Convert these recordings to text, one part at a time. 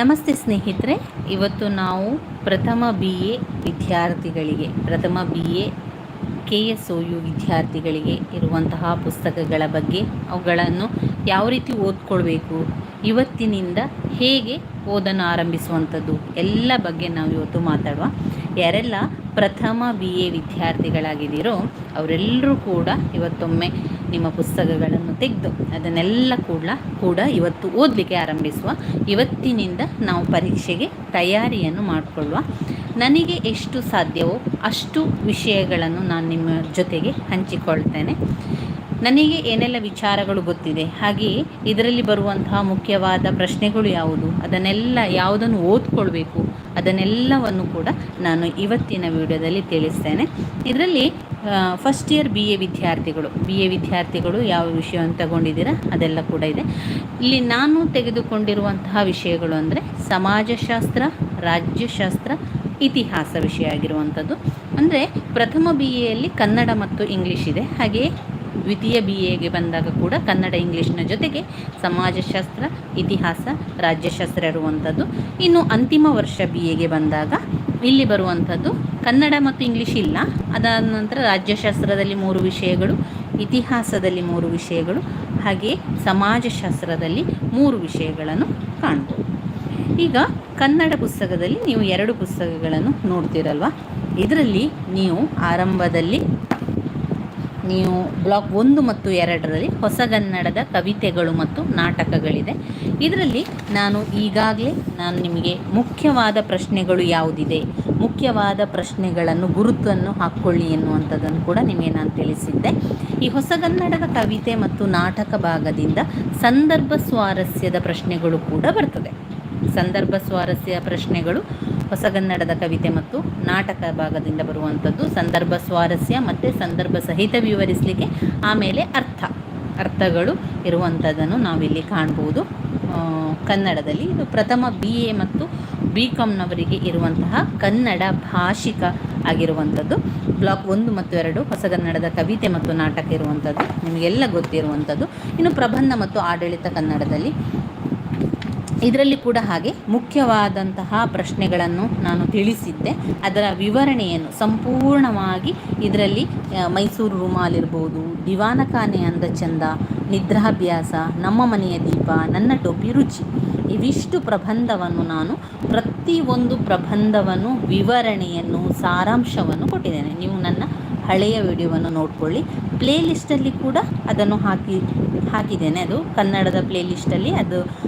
ನಮಸ್ತೆ ಸ್ನೇಹಿತರೆ, ಇವತ್ತು ನಾವು ಪ್ರಥಮ ಬಿ ಎ ವಿದ್ಯಾರ್ಥಿಗಳಿಗೆ, ಪ್ರಥಮ B A K S O U ವಿದ್ಯಾರ್ಥಿಗಳಿಗೆ ಇರುವಂತಹ ಪುಸ್ತಕಗಳ ಬಗ್ಗೆ, ಅವುಗಳನ್ನು ಯಾವ ರೀತಿ ಓದ್ಕೊಳ್ಬೇಕು, ಇವತ್ತಿನಿಂದ ಹೇಗೆ ಓದನ್ನು ಆರಂಭಿಸುವಂಥದ್ದು, ಎಲ್ಲ ಬಗ್ಗೆ ನಾವು ಇವತ್ತು ಮಾತಾಡುವ. ಯಾರೆಲ್ಲ ಪ್ರಥಮ ಬಿ ಎ ವಿದ್ಯಾರ್ಥಿಗಳಾಗಿದ್ದೀರೋ, ಅವರೆಲ್ಲರೂ ಕೂಡ ಇವತ್ತೊಮ್ಮೆ ನಿಮ್ಮ ಪುಸ್ತಕಗಳನ್ನು ತೆಗೆದು ಅದನ್ನೆಲ್ಲ ಕೂಡ ಕೂಡ ಇವತ್ತು ಓದಲಿಕ್ಕೆ ಆರಂಭಿಸುವ. ಇವತ್ತಿನಿಂದ ನಾವು ಪರೀಕ್ಷೆಗೆ ತಯಾರಿಯನ್ನು ಮಾಡಿಕೊಳ್ಳುವ. ನನಗೆ ಎಷ್ಟು ಸಾಧ್ಯವೋ ಅಷ್ಟು ವಿಷಯಗಳನ್ನು ನಾನು ನಿಮ್ಮ ಜೊತೆಗೆ ಹಂಚಿಕೊಳ್ತೇನೆ. ನನಗೆ ಏನೆಲ್ಲ ವಿಚಾರಗಳು ಗೊತ್ತಿದೆ? ಹಾಗೆಯೇ ಇದರಲ್ಲಿ ಬರುವಂತಹ ಮುಖ್ಯವಾದ ಪ್ರಶ್ನೆಗಳು ಯಾವುದು? ಅದನ್ನೆಲ್ಲ ಯಾವುದನ್ನು ಓದ್ಕೊಳ್ಬೇಕು? ಅದನ್ನೆಲ್ಲವನ್ನು ಕೂಡ ನಾನು ಇವತ್ತಿನ ವಿಡಿಯೋದಲ್ಲಿ ತಿಳಿಸ್ತೇನೆ. ಇದರಲ್ಲಿ ಫಸ್ಟ್ ಇಯರ್ ಬಿ ಎ ವಿದ್ಯಾರ್ಥಿಗಳು. ಬಿ ಎ ವಿದ್ಯಾರ್ಥಿಗಳು ಯಾವ ವಿಷಯವನ್ನು ತಗೊಂಡಿದ್ದೀರಾ? ಅದೆಲ್ಲ ಕೂಡ ಇದೆ. ಇಲ್ಲಿ ನಾನು ತೆಗೆದುಕೊಂಡಿರುವಂತಹ ವಿಷಯಗಳು ಅಂದರೆ ಸಮಾಜಶಾಸ್ತ್ರ, ರಾಜ್ಯಶಾಸ್ತ್ರ, ಇತಿಹಾಸ ವಿಷಯ ಆಗಿರುವಂಥದ್ದು. ಅಂದರೆ ಪ್ರಥಮ ಬಿ ಎಯಲ್ಲಿ ಕನ್ನಡ ಮತ್ತು ಇಂಗ್ಲೀಷ್ ಇದೆ. ಹಾಗೆಯೇ ದ್ವಿತೀಯ ಬಿ ಎಗೆ ಬಂದಾಗ ಕೂಡ ಕನ್ನಡ ಇಂಗ್ಲೀಷ್ನ ಜೊತೆಗೆ ಸಮಾಜಶಾಸ್ತ್ರ, ಇತಿಹಾಸ, ರಾಜ್ಯಶಾಸ್ತ್ರ ಇರುವಂಥದ್ದು. ಇನ್ನು ಅಂತಿಮ ವರ್ಷ ಬಿ ಎಗೆ ಬಂದಾಗ ಇಲ್ಲಿ ಬರುವಂಥದ್ದು ಕನ್ನಡ ಮತ್ತು ಇಂಗ್ಲೀಷ್ ಇಲ್ಲ. ಅದಾದ ನಂತರ ರಾಜ್ಯಶಾಸ್ತ್ರದಲ್ಲಿ ಮೂರು ವಿಷಯಗಳು, ಇತಿಹಾಸದಲ್ಲಿ ಮೂರು ವಿಷಯಗಳು, ಹಾಗೆ ಸಮಾಜಶಾಸ್ತ್ರದಲ್ಲಿ ಮೂರು ವಿಷಯಗಳನ್ನು ಕಾಣ್ಬೋದು. ಈಗ ಕನ್ನಡ ಪುಸ್ತಕದಲ್ಲಿ ನೀವು ಎರಡು ಪುಸ್ತಕಗಳನ್ನು ನೋಡ್ತೀರಲ್ವ? ಇದರಲ್ಲಿ ನೀವು ಆರಂಭದಲ್ಲಿ ನೀವು ಬ್ಲಾಕ್ ಒಂದು ಮತ್ತು ಎರಡರಲ್ಲಿ ಹೊಸಗನ್ನಡದ ಕವಿತೆಗಳು ಮತ್ತು ನಾಟಕಗಳಿದೆ. ಇದರಲ್ಲಿ ನಾನು ಈಗಾಗಲೇ ನಾನು ನಿಮಗೆ ಮುಖ್ಯವಾದ ಪ್ರಶ್ನೆಗಳು ಯಾವುದಿದೆ, ಮುಖ್ಯವಾದ ಪ್ರಶ್ನೆಗಳನ್ನು ಗುರುತನ್ನು ಹಾಕ್ಕೊಳ್ಳಿ ಎನ್ನುವಂಥದ್ದನ್ನು ಕೂಡ ನಿಮಗೆ ನಾನು ತಿಳಿಸಿದ್ದೆ. ಈ ಹೊಸಗನ್ನಡದ ಕವಿತೆ ಮತ್ತು ನಾಟಕ ಭಾಗದಿಂದ ಸಂದರ್ಭ ಸ್ವಾರಸ್ಯದ ಪ್ರಶ್ನೆಗಳು ಕೂಡ ಬರ್ತದೆ. ಸಂದರ್ಭ ಸ್ವಾರಸ್ಯ ಪ್ರಶ್ನೆಗಳು ಹೊಸಗನ್ನಡದ ಕವಿತೆ ಮತ್ತು ನಾಟಕ ಭಾಗದಿಂದ ಬರುವಂಥದ್ದು ಸಂದರ್ಭ ಸ್ವಾರಸ್ಯ ಮತ್ತು ಸಂದರ್ಭ ಸಹಿತ ವಿವರಿಸಲಿಕ್ಕೆ ಆಮೇಲೆ ಅರ್ಥ. ಅರ್ಥಗಳು ಇರುವಂಥದ್ದನ್ನು ನಾವಿಲ್ಲಿ ಕಾಣ್ಬೋದು. ಕನ್ನಡದಲ್ಲಿ ಇದು ಪ್ರಥಮ ಬಿ ಎ ಮತ್ತು ಬಿ ಕಾಮ್ನವರಿಗೆ ಇರುವಂತಹ ಕನ್ನಡ ಭಾಷಿಕ ಆಗಿರುವಂಥದ್ದು. ಬ್ಲಾಕ್ ಒಂದು ಮತ್ತು ಎರಡು ಹೊಸಗನ್ನಡದ ಕವಿತೆ ಮತ್ತು ನಾಟಕ ಇರುವಂಥದ್ದು. ನಿಮಗೆಲ್ಲ ಗೊತ್ತಿರುವಂಥದ್ದು. ಇನ್ನು ಪ್ರಬಂಧ ಮತ್ತು ಆಡಳಿತ ಕನ್ನಡದಲ್ಲಿ ಇದರಲ್ಲಿ ಕೂಡ ಹಾಗೆ ಮುಖ್ಯವಾದಂತಹ ಪ್ರಶ್ನೆಗಳನ್ನು ನಾನು ತಿಳಿಸಿದ್ದೆ. ಅದರ ವಿವರಣೆಯನ್ನು ಸಂಪೂರ್ಣವಾಗಿ ಇದರಲ್ಲಿ ಮೈಸೂರು ರುಮಾಲ್ ಇರ್ಬೋದು ದಿವಾನಖಾನೆ ಅಂದ ಚಂದ, ನಿದ್ರಾಭ್ಯಾಸ, ನಮ್ಮ ಮನೆಯ ದೀಪ, ನನ್ನ ಟೋಪಿ ರುಚಿ, ಇವಿಷ್ಟು ಪ್ರಬಂಧವನ್ನು ನಾನು ಪ್ರತಿಯೊಂದು ಪ್ರಬಂಧವನ್ನು, ವಿವರಣೆಯನ್ನು, ಸಾರಾಂಶವನ್ನು ಕೊಟ್ಟಿದ್ದೇನೆ. ನೀವು ನನ್ನ ಹಳೆಯ ವಿಡಿಯೋವನ್ನು ನೋಡ್ಕೊಳ್ಳಿ. ಪ್ಲೇ ಲಿಸ್ಟಲ್ಲಿ ಕೂಡ ಅದನ್ನು ಹಾಕಿ, ಹಾಕಿದ್ದೇನೆ. ಅದು ಕನ್ನಡದ ಪ್ಲೇ ಲಿಸ್ಟಲ್ಲಿ ಅದು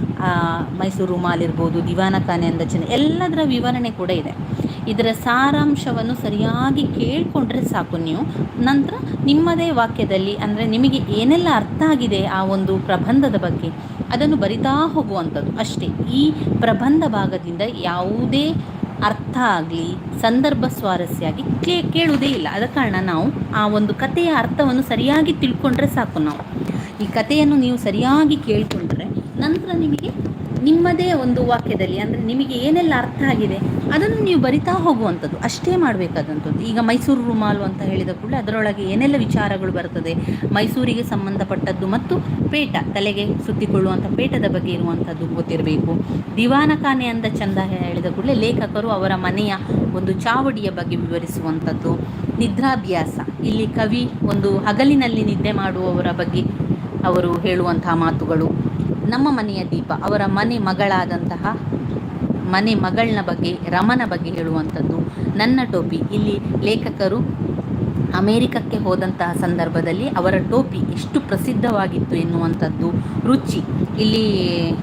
ಮೈಸೂರು ರುಮಾಲ್ ಇರ್ಬೋದು ದಿವಾನಖಾನೆ ಅಂದ ಚಿನ್ನ, ಎಲ್ಲದರ ವಿವರಣೆ ಕೂಡ ಇದೆ. ಇದರ ಸಾರಾಂಶವನ್ನು ಸರಿಯಾಗಿ ಕೇಳಿಕೊಂಡ್ರೆ ಸಾಕು ನೀವು. ನಂತರ ನಿಮ್ಮದೇ ವಾಕ್ಯದಲ್ಲಿ, ಅಂದರೆ ನಿಮಗೆ ಏನೆಲ್ಲ ಅರ್ಥ ಆಗಿದೆ ಆ ಒಂದು ಪ್ರಬಂಧದ ಬಗ್ಗೆ, ಅದನ್ನು ಬರಿತಾ ಹೋಗುವಂಥದ್ದು ಅಷ್ಟೇ. ಈ ಪ್ರಬಂಧ ಭಾಗದಿಂದ ಯಾವುದೇ ಅರ್ಥ ಆಗಲಿ, ಸಂದರ್ಭ ಸ್ವಾರಸ್ಯ ಆಗಿ ಕೇ, ಕೇಳುವುದೇ ಇಲ್ಲ. ಆದ ಕಾರಣ ನಾವು ಆ ಒಂದು ಕಥೆಯ ಅರ್ಥವನ್ನು ಸರಿಯಾಗಿ ತಿಳ್ಕೊಂಡ್ರೆ ಸಾಕು ನಾವು. ಈ ಕಥೆಯನ್ನು ನೀವು ಸರಿಯಾಗಿ ಕೇಳಿಕೊಂಡ್ರೆ ನಂತರ ನಿಮಗೆ ನಿಮ್ಮದೇ ಒಂದು ವಾಕ್ಯದಲ್ಲಿ, ಅಂದರೆ ನಿಮಗೆ ಏನೆಲ್ಲ ಅರ್ಥ ಆಗಿದೆ, ಅದನ್ನು ನೀವು ಬರಿತಾ ಹೋಗುವಂಥದ್ದು, ಅಷ್ಟೇ ಮಾಡಬೇಕಾದಂಥದ್ದು. ಈಗ ಮೈಸೂರು ರುಮಾಲು ಅಂತ ಹೇಳಿದ ಕೂಡಲೇ ಅದರೊಳಗೆ ಏನೆಲ್ಲ ವಿಚಾರಗಳು ಬರ್ತದೆ, ಮೈಸೂರಿಗೆ ಸಂಬಂಧಪಟ್ಟದ್ದು ಮತ್ತು ಪೇಟ, ತಲೆಗೆ ಸುತ್ತಿಕೊಳ್ಳುವಂಥ ಪೇಟದ ಬಗ್ಗೆ ಇರುವಂಥದ್ದು ಗೊತ್ತಿರಬೇಕು. ದಿವಾನಖಾನೆ ಅಂದ ಚಂದ ಹೇಳಿದ ಕೂಡಲೇ ಲೇಖಕರು ಅವರ ಮನೆಯ ಒಂದು ಚಾವಡಿಯ ಬಗ್ಗೆ ವಿವರಿಸುವಂಥದ್ದು. ನಿದ್ರಾಭ್ಯಾಸ, ಇಲ್ಲಿ ಕವಿ ಒಂದು ಹಗಲಿನಲ್ಲಿ ನಿದ್ದೆ ಮಾಡುವವರ ಬಗ್ಗೆ ಅವರು ಹೇಳುವಂತಹ ಮಾತುಗಳು. ನಮ್ಮ ಮನೆಯ ದೀಪ, ಅವರ ಮನೆ ಮಗಳಾದಂತಹ ಮನೆ ಮಗಳನ ಬಗ್ಗೆ, ರಮನ ಬಗ್ಗೆ ಹೇಳುವಂಥದ್ದು. ನನ್ನ ಟೋಪಿ, ಇಲ್ಲಿ ಲೇಖಕರು ಅಮೇರಿಕಕ್ಕೆ ಹೋದಂತಹ ಸಂದರ್ಭದಲ್ಲಿ ಅವರ ಟೋಪಿ ಎಷ್ಟು ಪ್ರಸಿದ್ಧವಾಗಿತ್ತು ಎನ್ನುವಂಥದ್ದು ರುಚಿ. ಇಲ್ಲಿ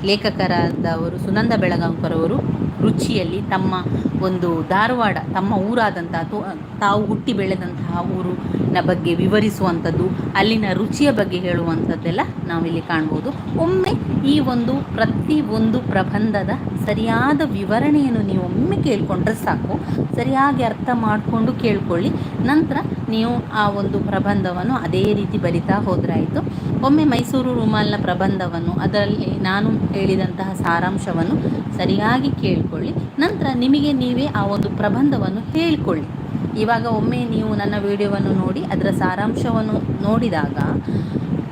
ಲೇಖಕರಾದವರು ಸುನಂದ ಬೆಳಗಾಂಕರ್ ಅವರು ರುಚಿಯಲ್ಲಿ ತಮ್ಮ ಒಂದು ಧಾರವಾಡ, ತಮ್ಮ ಊರಾದಂತಹ ತಾವು ಹುಟ್ಟಿ ಬೆಳೆದಂತಹ ಊರಿನ ಬಗ್ಗೆ ವಿವರಿಸುವಂಥದ್ದು, ಅಲ್ಲಿನ ರುಚಿಯ ಬಗ್ಗೆ ಹೇಳುವಂಥದ್ದೆಲ್ಲ ನಾವಿಲ್ಲಿ ಕಾಣ್ಬೋದು. ಒಮ್ಮೆ ಈ ಒಂದು ಪ್ರತಿ ಒಂದು ಪ್ರಬಂಧದ ಸರಿಯಾದ ವಿವರಣೆಯನ್ನು ನೀವು ಒಮ್ಮೆ ಕೇಳಿಕೊಂಡ್ರೆ ಸಾಕು. ಸರಿಯಾಗಿ ಅರ್ಥ ಮಾಡಿಕೊಂಡು ಕೇಳ್ಕೊಳ್ಳಿ. ನಂತರ ನೀವು ಆ ಒಂದು ಪ್ರಬಂಧವನ್ನು ಅದೇ ರೀತಿ ಬರಿತಾ ಹೋದ್ರಾಯಿತು ಒಮ್ಮೆ ಮೈಸೂರು ರುಮಾಲ್ನ ಪ್ರಬಂಧವನ್ನು, ಅದರಲ್ಲಿ ನಾನು ಹೇಳಿದಂತಹ ಸಾರಾಂಶವನ್ನು ಸರಿಯಾಗಿ ಕೇಳಿಕೊಳ್ಳಿ. ನಂತರ ನಿಮಗೆ ನೀವೇ ಆ ಒಂದು ಪ್ರಬಂಧವನ್ನು ಹೇಳಿಕೊಳ್ಳಿ. ಇವಾಗ ಒಮ್ಮೆ ನೀವು ನನ್ನ ವಿಡಿಯೋವನ್ನು ನೋಡಿ, ಅದರ ಸಾರಾಂಶವನ್ನು ನೋಡಿದಾಗ,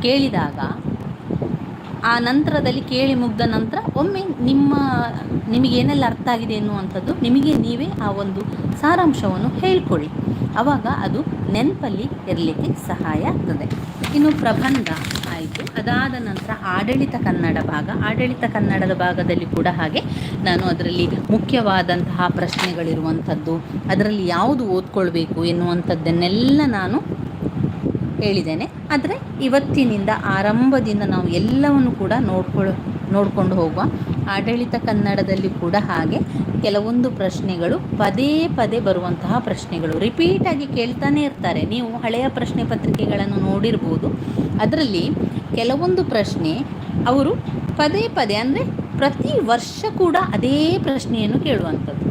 ಕೇಳಿದಾಗ ಆ ನಂತರದಲ್ಲಿ ಕೇಳಿ ಮುಗ್ದ ನಂತರ ಒಮ್ಮೆ ನಿಮ್ಮ ನಿಮಗೇನೆಲ್ಲ ಅರ್ಥ ಆಗಿದೆ ಎನ್ನುವಂಥದ್ದು ನಿಮಗೆ ನೀವೇ ಆ ಒಂದು ಸಾರಾಂಶವನ್ನು ಹೇಳ್ಕೊಳ್ಳಿ. ಆವಾಗ ಅದು ನೆನಪಲ್ಲಿ ಇರಲಿಕ್ಕೆ ಸಹಾಯ ಆಗ್ತದೆ. ಇನ್ನು ಪ್ರಬಂಧ ಆಯಿತು. ಅದಾದ ನಂತರ ಆಡಳಿತ ಕನ್ನಡ ಭಾಗ. ಆಡಳಿತ ಕನ್ನಡದ ಭಾಗದಲ್ಲಿ ಕೂಡ ಹಾಗೆ ನಾನು ಅದರಲ್ಲಿ ಮುಖ್ಯವಾದಂತಹ ಪ್ರಶ್ನೆಗಳಿರುವಂಥದ್ದು, ಅದರಲ್ಲಿ ಯಾವುದು ಓದ್ಕೊಳ್ಬೇಕು ಎನ್ನುವಂಥದ್ದನ್ನೆಲ್ಲ ನಾನು ಹೇಳಿದ್ದೇನೆ. ಆದರೆ ಇವತ್ತಿನಿಂದ ಆರಂಭದಿಂದ ನಾವು ಎಲ್ಲವನ್ನು ಕೂಡ ನೋಡ್ಕೊಳ್, ನೋಡಿಕೊಂಡು ಹೋಗುವ. ಆಡಳಿತ ಕನ್ನಡದಲ್ಲಿ ಕೂಡ ಹಾಗೆ ಕೆಲವೊಂದು ಪ್ರಶ್ನೆಗಳು ಪದೇ ಪದೇ ಬರುವಂತಹ ಪ್ರಶ್ನೆಗಳು. ರಿಪೀಟಾಗಿ ಕೇಳ್ತಾನೆ ಇರ್ತಾರೆ. ನೀವು ಹಳೆಯ ಪ್ರಶ್ನೆ ಪತ್ರಿಕೆಗಳನ್ನು ನೋಡಿರ್ಬೋದು. ಅದರಲ್ಲಿ ಕೆಲವೊಂದು ಪ್ರಶ್ನೆ ಅವರು ಪದೇ ಪದೇ ಅಂದರೆ ಪ್ರತಿ ವರ್ಷ ಕೂಡ ಅದೇ ಪ್ರಶ್ನೆಯನ್ನು ಕೇಳುವಂಥದ್ದು.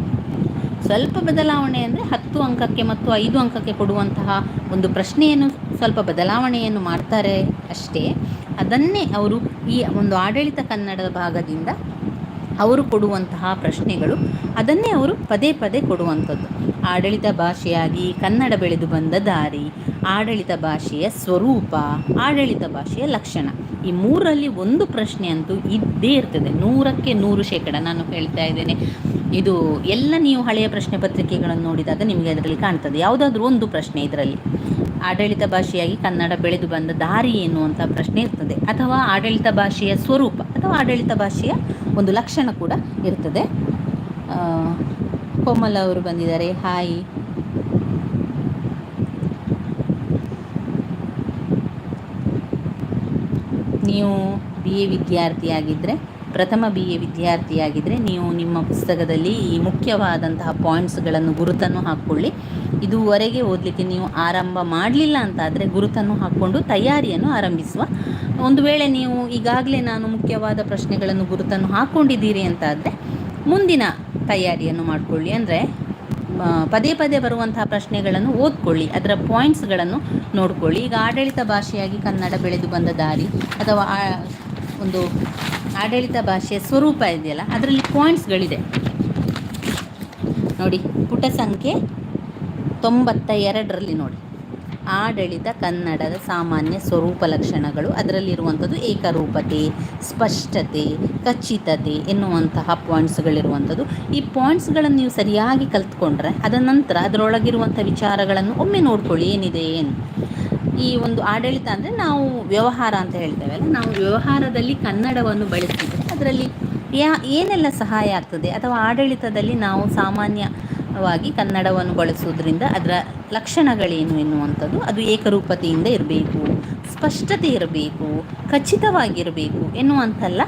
ಸ್ವಲ್ಪ ಬದಲಾವಣೆ ಅಂದರೆ ಹತ್ತು ಅಂಕಕ್ಕೆ ಮತ್ತು ಐದು ಅಂಕಕ್ಕೆ ಕೊಡುವಂತಹ ಒಂದು ಪ್ರಶ್ನೆಯನ್ನು ಸ್ವಲ್ಪ ಬದಲಾವಣೆಯನ್ನು ಮಾಡ್ತಾರೆ ಅಷ್ಟೇ. ಅದನ್ನೇ ಅವರು ಈ ಒಂದು ಆಡಳಿತ ಕನ್ನಡದ ಭಾಗದಿಂದ ಅವರು ಕೊಡುವಂತಹ ಪ್ರಶ್ನೆಗಳು, ಅದನ್ನೇ ಅವರು ಪದೇ ಪದೇ ಕೊಡುವಂಥದ್ದು. ಆಡಳಿತ ಭಾಷೆಯಾಗಿ ಕನ್ನಡ ಬೆಳೆದು ಬಂದ ದಾರಿ, ಆಡಳಿತ ಭಾಷೆಯ ಸ್ವರೂಪ, ಆಡಳಿತ ಭಾಷೆಯ ಲಕ್ಷಣ. ಈ ಮೂರರಲ್ಲಿ ಒಂದು ಪ್ರಶ್ನೆ ಅಂತೂ ಇದ್ದೇ ಇರ್ತದೆ. ನೂರಕ್ಕೆ ನೂರು ಶೇಕಡ ನಾನು ಹೇಳ್ತಾ ಇದ್ದೇನೆ. ಇದು ಎಲ್ಲ ನೀವು ಹಳೆಯ ಪ್ರಶ್ನೆ ಪತ್ರಿಕೆಗಳನ್ನು ನೋಡಿದಾಗ ನಿಮಗೆ ಅದರಲ್ಲಿ ಕಾಣ್ತದೆ. ಯಾವುದಾದ್ರೂ ಒಂದು ಪ್ರಶ್ನೆ ಇದರಲ್ಲಿ. ಆಡಳಿತ ಭಾಷೆಯಾಗಿ ಕನ್ನಡ ಬೆಳೆದು ಬಂದ ದಾರಿ ಏನು ಅಂತ ಪ್ರಶ್ನೆ ಇರ್ತದೆ. ಅಥವಾ ಆಡಳಿತ ಭಾಷೆಯ ಸ್ವರೂಪ, ಅಥವಾ ಆಡಳಿತ ಭಾಷೆಯ ಒಂದು ಲಕ್ಷಣ ಕೂಡ ಇರ್ತದೆ. ಕೋಮಲ ಅವರು ಬಂದಿದ್ದಾರೆ. ಹಾಯ್ ನೀವು ಬಿ ಎ ವಿದ್ಯಾರ್ಥಿಯಾಗಿದ್ದರೆ ಪ್ರಥಮ ಬಿ ಎ ವಿದ್ಯಾರ್ಥಿಯಾಗಿದ್ದರೆ ನೀವು ನಿಮ್ಮ ಪುಸ್ತಕದಲ್ಲಿ ಈ ಮುಖ್ಯವಾದಂತಹ ಪಾಯಿಂಟ್ಸ್ಗಳನ್ನು ಗುರುತನ್ನು ಹಾಕ್ಕೊಳ್ಳಿ. ಇದುವರೆಗೆ ಓದಲಿಕ್ಕೆ ನೀವು ಆರಂಭ ಮಾಡಲಿಲ್ಲ ಅಂತಾದರೆ ಗುರುತನ್ನು ಹಾಕ್ಕೊಂಡು ತಯಾರಿಯನ್ನು ಆರಂಭಿಸುವ. ಒಂದು ವೇಳೆ ನೀವು ಈಗಾಗಲೇ ನಾನು ಮುಖ್ಯವಾದ ಪ್ರಶ್ನೆಗಳನ್ನು ಗುರುತನ್ನು ಹಾಕ್ಕೊಂಡಿದ್ದೀರಿ ಅಂತಾದರೆ ಮುಂದಿನ ತಯಾರಿಯನ್ನು ಮಾಡಿಕೊಳ್ಳಿ. ಅಂದರೆ ಪದೇ ಪದೇ ಬರುವಂತಹ ಪ್ರಶ್ನೆಗಳನ್ನು ಓದ್ಕೊಳ್ಳಿ. ಅದರ ಪಾಯಿಂಟ್ಸ್ಗಳನ್ನು ನೋಡ್ಕೊಳ್ಳಿ. ಈಗ ಆಡಳಿತ ಭಾಷೆಯಾಗಿ ಕನ್ನಡ ಬೆಳೆದು ಬಂದ ದಾರಿ ಅಥವಾ ಒಂದು ಆಡಳಿತ ಭಾಷೆಯ ಸ್ವರೂಪ ಇದೆಯಲ್ಲ, ಅದರಲ್ಲಿ ಪಾಯಿಂಟ್ಸ್ಗಳಿದೆ ನೋಡಿ, ಪುಟ ಸಂಖ್ಯೆ ತೊಂಬತ್ತ ಎರಡರಲ್ಲಿ ನೋಡಿ. ಆಡಳಿತ ಕನ್ನಡದ ಸಾಮಾನ್ಯ ಸ್ವರೂಪ ಲಕ್ಷಣಗಳು, ಅದರಲ್ಲಿರುವಂಥದ್ದು ಏಕರೂಪತೆ, ಸ್ಪಷ್ಟತೆ, ಖಚಿತತೆ ಎನ್ನುವಂತಹ ಪಾಯಿಂಟ್ಸ್ಗಳಿರುವಂಥದ್ದು ಈ ಪಾಯಿಂಟ್ಸ್ಗಳನ್ನು ನೀವು ಸರಿಯಾಗಿ ಕಲ್ತ್ಕೊಂಡ್ರೆ, ಅದರ ನಂತರ ಅದರೊಳಗಿರುವಂಥ ವಿಚಾರಗಳನ್ನು ಒಮ್ಮೆ ನೋಡ್ಕೊಳ್ಳಿ, ಏನಿದೆ ಏನು. ಈ ಒಂದು ಆಡಳಿತ ಅಂದರೆ ನಾವು ವ್ಯವಹಾರ ಅಂತ ಹೇಳ್ತೇವೆ ಅಲ್ಲ? ನಾವು ವ್ಯವಹಾರದಲ್ಲಿ ಕನ್ನಡವನ್ನು ಬಳಸಿದರೆ ಅದರಲ್ಲಿ ಯಾ, ಏನೆಲ್ಲ ಸಹಾಯ ಆಗ್ತದೆ? ಅಥವಾ ಆಡಳಿತದಲ್ಲಿ ನಾವು ಸಾಮಾನ್ಯವಾಗಿ ಕನ್ನಡವನ್ನು ಬಳಸುವುದರಿಂದ ಅದರ ಲಕ್ಷಣಗಳೇನು ಎನ್ನುವಂಥದ್ದು? ಅದು ಏಕರೂಪತೆಯಿಂದ ಇರಬೇಕು, ಸ್ಪಷ್ಟತೆ ಇರಬೇಕು, ಖಚಿತವಾಗಿರಬೇಕು ಎನ್ನುವಂಥಲ್ಲ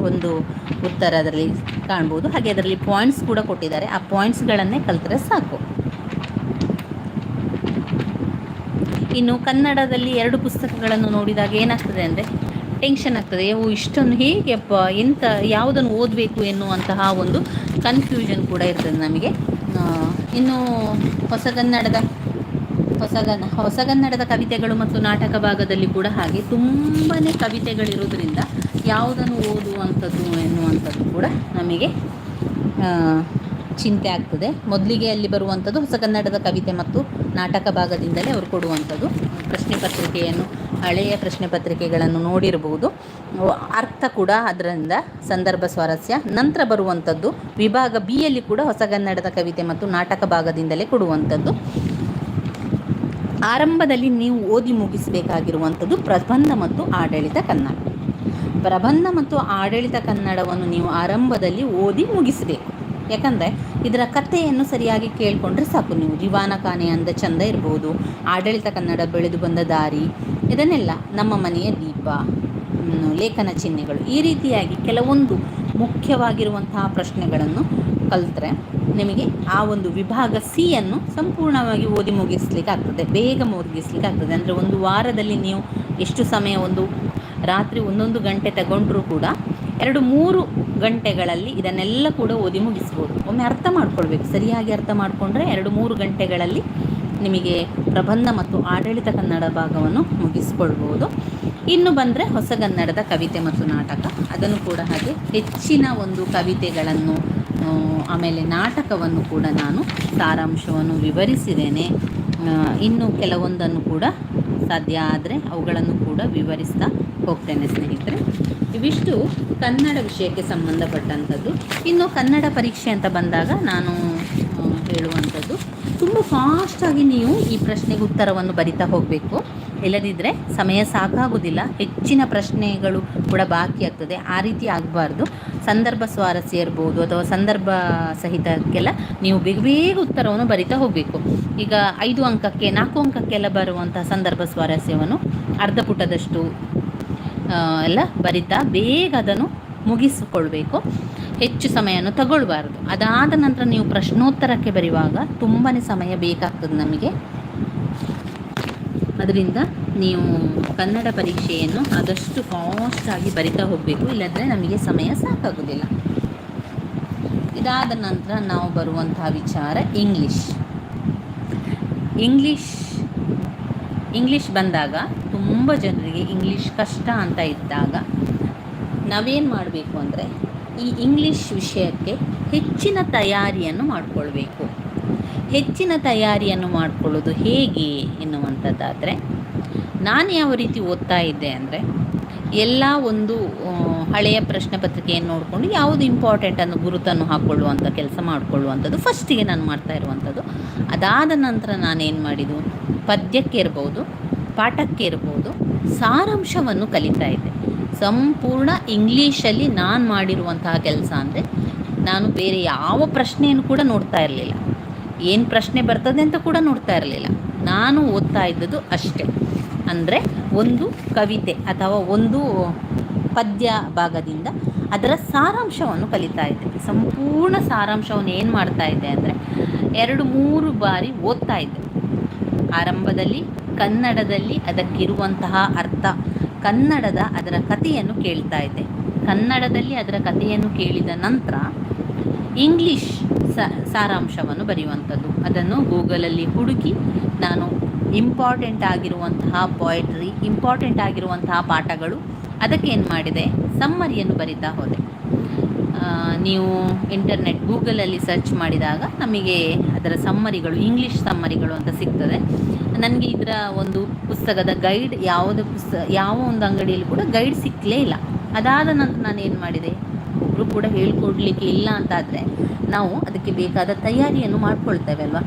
ಒಂದು ಉತ್ತರ ಅದರಲ್ಲಿ ಕಾಣ್ಬೋದು. ಹಾಗೆ ಅದರಲ್ಲಿ ಪಾಯಿಂಟ್ಸ್ ಕೂಡ ಕೊಟ್ಟಿದ್ದಾರೆ. ಆ ಪಾಯಿಂಟ್ಸ್ಗಳನ್ನೇ ಕಲ್ತರೆ ಸಾಕು. ಇನ್ನು ಕನ್ನಡದಲ್ಲಿ ಎರಡು ಪುಸ್ತಕಗಳನ್ನು ನೋಡಿದಾಗ ಏನಾಗ್ತದೆ ಅಂದರೆ ಟೆನ್ಷನ್ ಆಗ್ತದೆ. ಅವು ಇಷ್ಟೊಂದು ಹೇಗೆಪ್ಪ ಎಂಥ ಯಾವುದನ್ನು ಓದಬೇಕು ಎನ್ನುವಂತಹ ಒಂದು ಕನ್ಫ್ಯೂಷನ್ ಕೂಡ ಇರ್ತದೆ ನಮಗೆ. ಇನ್ನು ಹೊಸಗನ್ನಡದ ಹೊಸಗನ್ನ ಹೊಸಗನ್ನಡದ ಕವಿತೆಗಳು ಮತ್ತು ನಾಟಕ ಭಾಗದಲ್ಲಿ ಕೂಡ ಹಾಗೆ ತುಂಬಾ ಕವಿತೆಗಳಿರೋದ್ರಿಂದ ಯಾವುದನ್ನು ಓದುವಂಥದ್ದು ಎನ್ನುವಂಥದ್ದು ಕೂಡ ನಮಗೆ ಚಿಂತೆ ಆಗ್ತದೆ. ಮೊದಲಿಗೆ ಅಲ್ಲಿ ಬರುವಂಥದ್ದು ಹೊಸ ಕನ್ನಡದ ಕವಿತೆ ಮತ್ತು ನಾಟಕ ಭಾಗದಿಂದಲೇ ಅವರು ಕೊಡುವಂಥದ್ದು. ಪ್ರಶ್ನೆ ಪತ್ರಿಕೆಯನ್ನು, ಹಳೆಯ ಪ್ರಶ್ನೆ ಪತ್ರಿಕೆಗಳನ್ನು ನೋಡಿರಬಹುದು ಅರ್ಥ ಕೂಡ ಅದರಿಂದ ಸಂದರ್ಭ ಸ್ವಾರಸ್ಯ. ನಂತರ ಬರುವಂಥದ್ದು ವಿಭಾಗ ಬಿ ಯಲ್ಲಿ ಕೂಡ ಹೊಸಗನ್ನಡದ ಕವಿತೆ ಮತ್ತು ನಾಟಕ ಭಾಗದಿಂದಲೇ ಕೊಡುವಂಥದ್ದು. ಆರಂಭದಲ್ಲಿ ನೀವು ಓದಿ ಮುಗಿಸಬೇಕಾಗಿರುವಂಥದ್ದು ಪ್ರಬಂಧ ಮತ್ತು ಆಡಳಿತ ಕನ್ನಡ. ಪ್ರಬಂಧ ಮತ್ತು ಆಡಳಿತ ಕನ್ನಡವನ್ನು ನೀವು ಆರಂಭದಲ್ಲಿ ಓದಿ ಮುಗಿಸಬೇಕು. ಯಾಕಂದರೆ ಇದರ ಕಥೆಯನ್ನು ಸರಿಯಾಗಿ ಕೇಳಿಕೊಂಡ್ರೆ ಸಾಕು ನೀವು. ದಿವಾನ ಕಾನೆ ಅಂದ ಚಂದ ಇರ್ಬೋದು. ಆಡಳಿತ ಕನ್ನಡ ಬೆಳೆದು ಬಂದ ದಾರಿ, ಇದನ್ನೆಲ್ಲ ನಮ್ಮ ಮನೆಯ ದೀಪ ಲೇಖನ ಚಿಹ್ನೆಗಳು ಈ ರೀತಿಯಾಗಿ ಕೆಲವೊಂದು ಮುಖ್ಯವಾಗಿರುವಂತಹ ಪ್ರಶ್ನೆಗಳನ್ನು ಕಲಿತ್ರೆ ನಿಮಗೆ ಆ ಒಂದು ವಿಭಾಗ ಸಿ ಅನ್ನು ಸಂಪೂರ್ಣವಾಗಿ ಓದಿ ಮುಗಿಸ್ಲಿಕ್ಕೆ ಆಗ್ತದೆ ಬೇಗ ಮುಗಿಸ್ಲಿಕ್ಕೆ ಆಗ್ತದೆ ಅಂದರೆ ಒಂದು ವಾರದಲ್ಲಿ ನೀವು ಎಷ್ಟು ಸಮಯ ಒಂದು ರಾತ್ರಿ ಒಂದೊಂದು ಗಂಟೆ ತಗೊಂಡ್ರೂ ಕೂಡ ಎರಡು ಮೂರು ಗಂಟೆಗಳಲ್ಲಿ ಇದನ್ನೆಲ್ಲ ಕೂಡ ಓದಿ ಮುಗಿಸ್ಬೋದು. ಒಮ್ಮೆ ಅರ್ಥ ಮಾಡ್ಕೊಳ್ಬೇಕು. ಸರಿಯಾಗಿ ಅರ್ಥ ಮಾಡಿಕೊಂಡ್ರೆ ಎರಡು ಮೂರು ಗಂಟೆಗಳಲ್ಲಿ ನಿಮಗೆ ಪ್ರಬಂಧ ಮತ್ತು ಆಡಳಿತ ಕನ್ನಡ ಭಾಗವನ್ನು ಮುಗಿಸ್ಕೊಳ್ಬೋದು. ಇನ್ನು ಬಂದರೆ ಹೊಸಗನ್ನಡದ ಕವಿತೆ ಮತ್ತು ನಾಟಕ. ಅದನ್ನು ಕೂಡ ಹಾಗೆ ಹೆಚ್ಚಿನ ಒಂದು ಕವಿತೆಗಳನ್ನು ಆಮೇಲೆ ನಾಟಕವನ್ನು ಕೂಡ ನಾನು ಸಾರಾಂಶವನ್ನು ವಿವರಿಸಿದ್ದೇನೆ. ಇನ್ನು ಕೆಲವೊಂದನ್ನು ಕೂಡ ಸಾಧ್ಯ ಆದರೆ ಅವುಗಳನ್ನು ಕೂಡ ವಿವರಿಸ್ತಾ ಹೋಗ್ತೇನೆ ಸ್ನೇಹಿತರೆ. ಇವಿಷ್ಟು ಕನ್ನಡ ವಿಷಯಕ್ಕೆ ಸಂಬಂಧಪಟ್ಟಂಥದ್ದು. ಇನ್ನು ಕನ್ನಡ ಪರೀಕ್ಷೆ ಅಂತ ಬಂದಾಗ ನಾನು ಹೇಳುವಂಥದ್ದು, ತುಂಬ ಫಾಸ್ಟಾಗಿ ನೀವು ಈ ಪ್ರಶ್ನೆಗೆ ಉತ್ತರವನ್ನು ಬರಿತಾ ಹೋಗಬೇಕು. ಇಲ್ಲದಿದ್ದರೆ ಸಮಯ ಸಾಕಾಗೋದಿಲ್ಲ ಹೆಚ್ಚಿನ ಪ್ರಶ್ನೆಗಳು ಕೂಡ ಬಾಕಿ ಆಗ್ತದೆ. ಆ ರೀತಿ ಆಗಬಾರ್ದು. ಸಂದರ್ಭ ಸ್ವಾರಸ್ಯ ಇರ್ಬೋದು ಅಥವಾ ಸಂದರ್ಭ ಸಹಿತಕ್ಕೆಲ್ಲ ನೀವು ಬೇಗ ಬೇಗ ಉತ್ತರವನ್ನು ಬರಿತಾ ಹೋಗಬೇಕು. ಈಗ ಐದು ಅಂಕಕ್ಕೆ, ನಾಲ್ಕು ಅಂಕಕ್ಕೆಲ್ಲ ಬರುವಂತಹ ಸಂದರ್ಭ ಸ್ವಾರಸ್ಯವನ್ನು ಅರ್ಧ ಪುಟದಷ್ಟು ಎಲ್ಲ ಬರಿತಾ ಬೇಗ ಅದನ್ನು ಮುಗಿಸಿಕೊಳ್ಬೇಕು. ಹೆಚ್ಚು ಸಮಯವನ್ನು ತಗೊಳ್ಬಾರ್ದು. ಅದಾದ ನಂತರ ನೀವು ಪ್ರಶ್ನೋತ್ತರಕ್ಕೆ ಬರೆಯುವಾಗ ತುಂಬಾ ಸಮಯ ಬೇಕಾಗ್ತದೆ ನಮಗೆ. ಅದರಿಂದ ನೀವು ಕನ್ನಡ ಪರೀಕ್ಷೆಯನ್ನು ಆದಷ್ಟು ಫಾಸ್ಟಾಗಿ ಬರಿತಾ ಹೋಗಬೇಕು. ಇಲ್ಲಂದರೆ ನಮಗೆ ಸಮಯ ಸಾಕಾಗೋದಿಲ್ಲ ಇದಾದ ನಂತರ ನಾವು ಬರುವಂತಹ ವಿಚಾರ ಇಂಗ್ಲೀಷ್ ಇಂಗ್ಲೀಷ್ ಇಂಗ್ಲೀಷ್ ಬಂದಾಗ ತುಂಬ ಜನರಿಗೆ ಇಂಗ್ಲೀಷ್ ಕಷ್ಟ ಅಂತ ಇದ್ದಾಗ ನಾವೇನು ಮಾಡಬೇಕು ಅಂದರೆ ಈ ಇಂಗ್ಲೀಷ್ ವಿಷಯಕ್ಕೆ ಹೆಚ್ಚಿನ ತಯಾರಿಯನ್ನು ಮಾಡಿಕೊಳ್ಬೇಕು. ಹೆಚ್ಚಿನ ತಯಾರಿಯನ್ನು ಮಾಡಿಕೊಳ್ಳೋದು ಹೇಗೆ ಎನ್ನುವಂಥದ್ದಾದರೆ ನಾನು ಯಾವ ರೀತಿ ಓದ್ತಾ ಇದ್ದೆ ಅಂದರೆ ಎಲ್ಲ ಒಂದು ಹಳೆಯ ಪ್ರಶ್ನೆ ಪತ್ರಿಕೆಯನ್ನು ನೋಡಿಕೊಂಡು ಯಾವುದು ಇಂಪಾರ್ಟೆಂಟ್ ಅನ್ನೋ ಗುರುತನ್ನು ಹಾಕ್ಕೊಳ್ಳುವಂಥ ಕೆಲಸ ಮಾಡಿಕೊಳ್ಳುವಂಥದ್ದು ಫಸ್ಟಿಗೆ ನಾನು ಮಾಡ್ತಾ ಇರುವಂಥದ್ದು. ಅದಾದ ನಂತರ ನಾನೇನು ಮಾಡಿದ್ದು? ಪದ್ಯಕ್ಕೆ ಇರ್ಬೋದು. ಪಾಠಕ್ಕೆ ಇರ್ಬೋದು ಸಾರಾಂಶವನ್ನು ಕಲಿತಾ ಇದ್ದೆ. ಸಂಪೂರ್ಣ ಇಂಗ್ಲೀಷಲ್ಲಿ ನಾನು ಮಾಡಿರುವಂತಹ ಕೆಲಸ ಅಂದರೆ, ನಾನು ಬೇರೆ ಯಾವ ಪ್ರಶ್ನೆಯನ್ನು ಕೂಡ ನೋಡ್ತಾ ಇರಲಿಲ್ಲ. ಏನು ಪ್ರಶ್ನೆ ಬರ್ತದೆ ಅಂತ ಕೂಡ ನೋಡ್ತಾ ಇರಲಿಲ್ಲ. ನಾನು ಓದ್ತಾ ಇದ್ದದ್ದು ಅಷ್ಟೇ. ಅಂದರೆ ಒಂದು ಕವಿತೆ ಅಥವಾ ಒಂದು ಪದ್ಯ ಭಾಗದಿಂದ ಅದರ ಸಾರಾಂಶವನ್ನು ಕಲಿತಾ ಇದ್ದೆ. ಸಂಪೂರ್ಣ ಸಾರಾಂಶವನ್ನು ಏನು ಮಾಡ್ತಾ ಇದ್ದೆ ಅಂದರೆ, ಎರಡು ಮೂರು ಬಾರಿ ಓದ್ತಾ ಇದ್ದೆ. ಆರಂಭದಲ್ಲಿ ಕನ್ನಡದಲ್ಲಿ ಅದಕ್ಕಿರುವಂತಹ ಅರ್ಥ. ಕನ್ನಡದ ಅದರ ಕಥೆಯನ್ನು ಕೇಳ್ತಾ ಇದ್ದೆ. ಕನ್ನಡದಲ್ಲಿ ಅದರ ಕಥೆಯನ್ನು ಕೇಳಿದ ನಂತರ ಇಂಗ್ಲಿಷ್ ಸಾರಾಂಶವನ್ನು ಬರೆಯುವಂಥದ್ದು. ಅದನ್ನು ಗೂಗಲಲ್ಲಿ ಹುಡುಕಿ ನಾನು ಇಂಪಾರ್ಟೆಂಟ್ ಆಗಿರುವಂತಹ ಪೊಯಟ್ರಿ, ಇಂಪಾರ್ಟೆಂಟ್ ಆಗಿರುವಂತಹ ಪಾಠಗಳು ಅದಕ್ಕೆ ಏನು ಮಾಡಿದೆ ಸಮ್ಮರಿಯನ್ನು ಬರಿತಾ ಹೋದೆ. ನೀವು ಇಂಟರ್ನೆಟ್ ಗೂಗಲಲ್ಲಿ ಸರ್ಚ್ ಮಾಡಿದಾಗ ನಮಗೆ ಅದರ ಸಮ್ಮರಿಗಳು ಇಂಗ್ಲೀಷ್ ಸಮ್ಮರಿಗಳು ಅಂತ ಸಿಗ್ತದೆ. ನನಗೆ ಇದರ ಒಂದು ಪುಸ್ತಕದ ಗೈಡ್ ಯಾವುದೇ ಪುಸ್ತಕ ಯಾವ ಒಂದು ಅಂಗಡಿಯಲ್ಲಿ ಕೂಡ ಗೈಡ್ ಸಿಕ್ಕಲೇ ಇಲ್ಲ. ಅದಾದ ನಂತರ ನಾನು ಏನು ಮಾಡಿದೆ? ಒಬ್ಬರು ಕೂಡ ಹೇಳ್ಕೊಡ್ಲಿಕ್ಕೆ ಇಲ್ಲ ಅಂತಾದರೆ ನಾವು ಅದಕ್ಕೆ ಬೇಕಾದ ತಯಾರಿಯನ್ನು ಮಾಡ್ಕೊಳ್ತೇವೆ ಅಲ್ವಾ?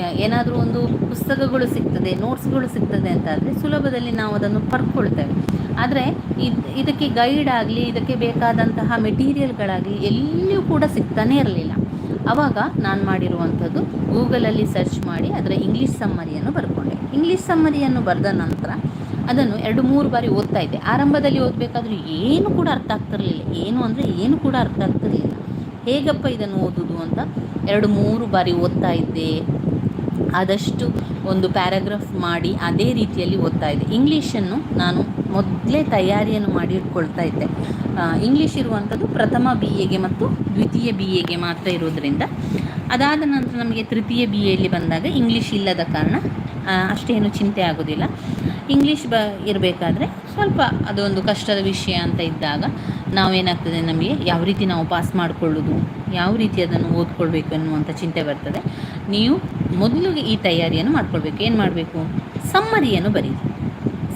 ಏನಾದರೂ ಒಂದು ಪುಸ್ತಕಗಳು ಸಿಗ್ತದೆ ನೋಟ್ಸ್ಗಳು ಸಿಗ್ತದೆ ಅಂತಾದರೆ ಸುಲಭದಲ್ಲಿ ನಾವು ಅದನ್ನು ಪಡ್ಕೊಳ್ತೇವೆ. ಆದರೆ ಇದು, ಇದಕ್ಕೆ ಗೈಡ್ ಆಗಲಿ, ಇದಕ್ಕೆ ಬೇಕಾದಂತಹ ಮೆಟೀರಿಯಲ್ಗಳಾಗಲಿ ಎಲ್ಲಿಯೂ ಕೂಡ ಸಿಗ್ತಾನೇ ಇರಲಿಲ್ಲ. ಆವಾಗ ನಾನು ಮಾಡಿರುವಂಥದ್ದು ಗೂಗಲಲ್ಲಿ ಸರ್ಚ್ ಮಾಡಿ ಅದರ ಇಂಗ್ಲೀಷ್ ಸಮ್ಮರಿಯನ್ನು ಬರ್ಕೊಂಡೆ. ಇಂಗ್ಲೀಷ್ ಸಮ್ಮರಿಯನ್ನು ಬರೆದ ನಂತರ ಅದನ್ನು ಎರಡು ಮೂರು ಬಾರಿ ಓದ್ತಾ ಇದ್ದೆ. ಆರಂಭದಲ್ಲಿ ಓದಬೇಕಾದ್ರೂ ಏನು ಕೂಡ ಅರ್ಥ ಆಗ್ತಿರಲಿಲ್ಲ. ಏನು ಅಂದರೆ ಏನು ಕೂಡ ಅರ್ಥ ಆಗ್ತಿರಲಿಲ್ಲ. ಹೇಗಪ್ಪ ಇದನ್ನು ಓದೋದು ಅಂತ ಎರಡು ಮೂರು ಬಾರಿ ಓದ್ತಾ ಇದ್ದೆ. ಆದಷ್ಟು ಒಂದು ಪ್ಯಾರಾಗ್ರಾಫ್ ಮಾಡಿ ಅದೇ ರೀತಿಯಲ್ಲಿ ಓದ್ತಾ ಇದ್ದೆ. ಇಂಗ್ಲೀಷನ್ನು ನಾನು ಮೊದಲೇ ತಯಾರಿಯನ್ನು ಮಾಡಿ ಇಟ್ಕೊಳ್ತಾ ಇದ್ದೆ ಇಂಗ್ಲೀಷ್ ಇರುವಂಥದ್ದು ಪ್ರಥಮ ಬಿ ಎಗೆ ಮತ್ತು ದ್ವಿತೀಯ ಬಿ ಎಗೆ ಮಾತ್ರ ಇರೋದರಿಂದ. ಅದಾದ ನಂತರ ನಮಗೆ ತೃತೀಯ ಬಿ ಎಲ್ಲಿ ಬಂದಾಗ ಇಂಗ್ಲೀಷ್ ಇಲ್ಲದ ಕಾರಣ ಅಷ್ಟೇನು ಚಿಂತೆ ಆಗೋದಿಲ್ಲ. ಇಂಗ್ಲೀಷ್ ಬ, ಇರಬೇಕಾದ್ರೆ ಸ್ವಲ್ಪ ಅದೊಂದು ಕಷ್ಟದ ವಿಷಯ ಅಂತ ಇದ್ದಾಗ ನಾವೇನಾಗ್ತದೆ ನಮಗೆ ಯಾವ ರೀತಿ ನಾವು ಪಾಸ್ ಮಾಡಿಕೊಳ್ಳೋದು, ಯಾವ ರೀತಿ ಅದನ್ನು ಓದ್ಕೊಳ್ಬೇಕು ಅನ್ನುವಂಥ ಚಿಂತೆ ಬರ್ತದೆ. ನೀವು ಮೊದಲು ಈ ತಯಾರಿಯನ್ನು ಮಾಡ್ಕೊಳ್ಬೇಕು. ಏನು ಮಾಡಬೇಕು? ಸಮ್ಮರಿಯನ್ನು ಬರೀರಿ.